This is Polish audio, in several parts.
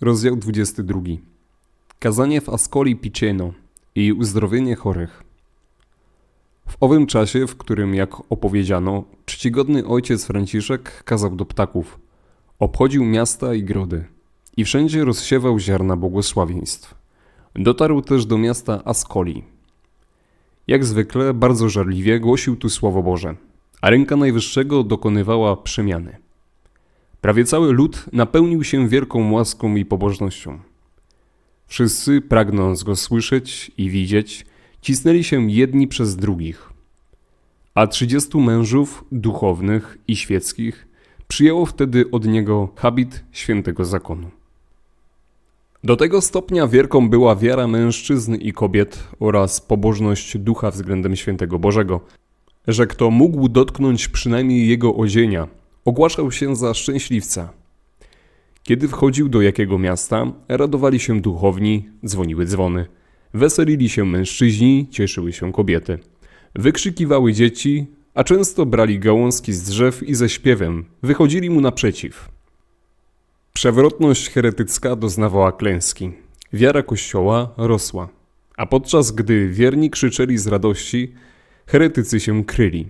Rozdział 22. Kazanie w Ascoli Piceno i uzdrowienie chorych. W owym czasie, w którym, jak opowiedziano, czcigodny ojciec Franciszek kazał do ptaków, obchodził miasta i grody i wszędzie rozsiewał ziarna błogosławieństw. Dotarł też do miasta Ascoli. Jak zwykle bardzo żarliwie głosił tu Słowo Boże, a ręka Najwyższego dokonywała przemiany. Prawie cały lud napełnił się wielką łaską i pobożnością. Wszyscy, pragnąc go słyszeć i widzieć, cisnęli się jedni przez drugich. A trzydziestu mężów duchownych i świeckich przyjęło wtedy od niego habit świętego zakonu. Do tego stopnia wielką była wiara mężczyzn i kobiet oraz pobożność ducha względem świętego Bożego, że kto mógł dotknąć przynajmniej jego odzienia, ogłaszał się za szczęśliwca. Kiedy wchodził do jakiego miasta, radowali się duchowni, dzwoniły dzwony. Weselili się mężczyźni, cieszyły się kobiety. Wykrzykiwały dzieci, a często brali gałązki z drzew i ze śpiewem wychodzili mu naprzeciw. Przewrotność heretycka doznawała klęski. Wiara kościoła rosła. A podczas gdy wierni krzyczeli z radości, heretycy się kryli.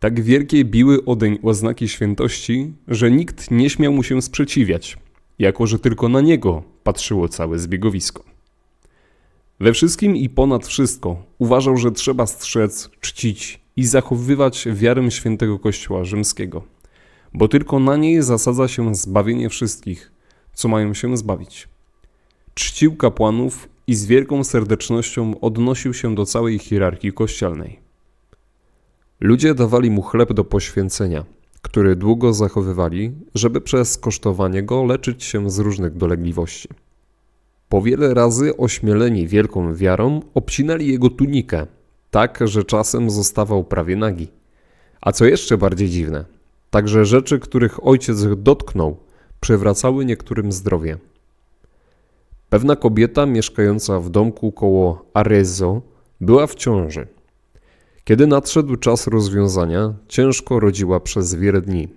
Tak wielkie biły odeń oznaki świętości, że nikt nie śmiał mu się sprzeciwiać, jako że tylko na niego patrzyło całe zbiegowisko. We wszystkim i ponad wszystko uważał, że trzeba strzec, czcić i zachowywać wiarę świętego Kościoła rzymskiego, bo tylko na niej zasadza się zbawienie wszystkich, co mają się zbawić. Czcił kapłanów i z wielką serdecznością odnosił się do całej hierarchii kościelnej. Ludzie dawali mu chleb do poświęcenia, który długo zachowywali, żeby przez kosztowanie go leczyć się z różnych dolegliwości. Po wiele razy ośmieleni wielką wiarą obcinali jego tunikę, tak że czasem zostawał prawie nagi. A co jeszcze bardziej dziwne, także rzeczy, których ojciec dotknął, przywracały niektórym zdrowie. Pewna kobieta mieszkająca w domku koło Arezzo była w ciąży. Kiedy nadszedł czas rozwiązania, ciężko rodziła przez wiele dni.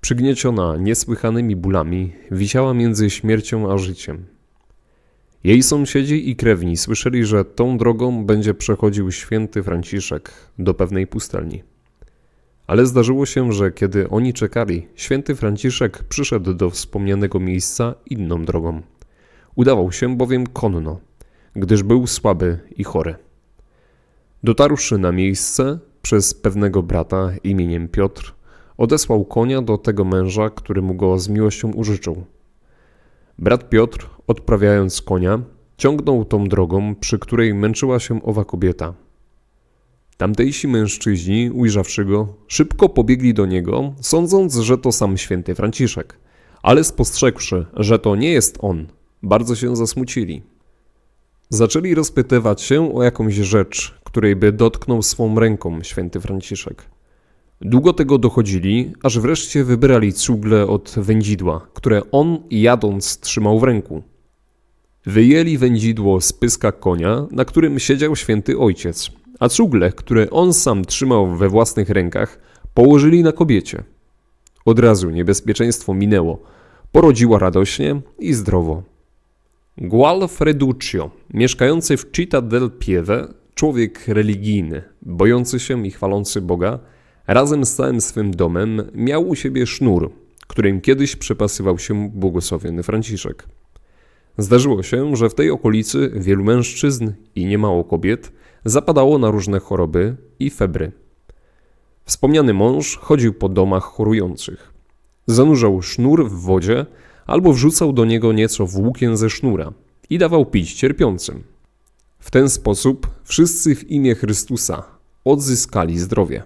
Przygnieciona niesłychanymi bólami, wisiała między śmiercią a życiem. Jej sąsiedzi i krewni słyszeli, że tą drogą będzie przechodził święty Franciszek do pewnej pustelni. Ale zdarzyło się, że kiedy oni czekali, święty Franciszek przyszedł do wspomnianego miejsca inną drogą. Udawał się bowiem konno, gdyż był słaby i chory. Dotarłszy na miejsce, przez pewnego brata imieniem Piotr, odesłał konia do tego męża, który mu go z miłością użyczył. Brat Piotr, odprawiając konia, ciągnął tą drogą, przy której męczyła się owa kobieta. Tamtejsi mężczyźni, ujrzawszy go, szybko pobiegli do niego, sądząc, że to sam święty Franciszek, ale spostrzegłszy, że to nie jest on, bardzo się zasmucili. Zaczęli rozpytywać się o jakąś rzecz, której by dotknął swą ręką święty Franciszek. Długo tego dochodzili, aż wreszcie wybrali cugle od wędzidła, które on jadąc trzymał w ręku. Wyjęli wędzidło z pyska konia, na którym siedział święty ojciec, a cugle, które on sam trzymał we własnych rękach, położyli na kobiecie. Od razu niebezpieczeństwo minęło, porodziła radośnie i zdrowo. Gual Freduccio, mieszkający w Città del Pieve, człowiek religijny, bojący się i chwalący Boga, razem z całym swym domem miał u siebie sznur, którym kiedyś przepasywał się błogosławiony Franciszek. Zdarzyło się, że w tej okolicy wielu mężczyzn i niemało kobiet zapadało na różne choroby i febry. Wspomniany mąż chodził po domach chorujących. Zanurzał sznur w wodzie albo wrzucał do niego nieco włókien ze sznura i dawał pić cierpiącym. W ten sposób wszyscy w imię Chrystusa odzyskali zdrowie.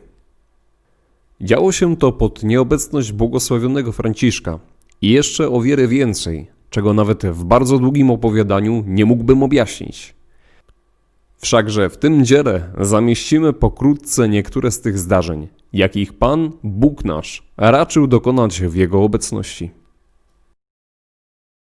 Działo się to pod nieobecność błogosławionego Franciszka i jeszcze o wiele więcej, czego nawet w bardzo długim opowiadaniu nie mógłbym objaśnić. Wszakże w tym dziele zamieścimy pokrótce niektóre z tych zdarzeń, jakich Pan, Bóg nasz, raczył dokonać w Jego obecności.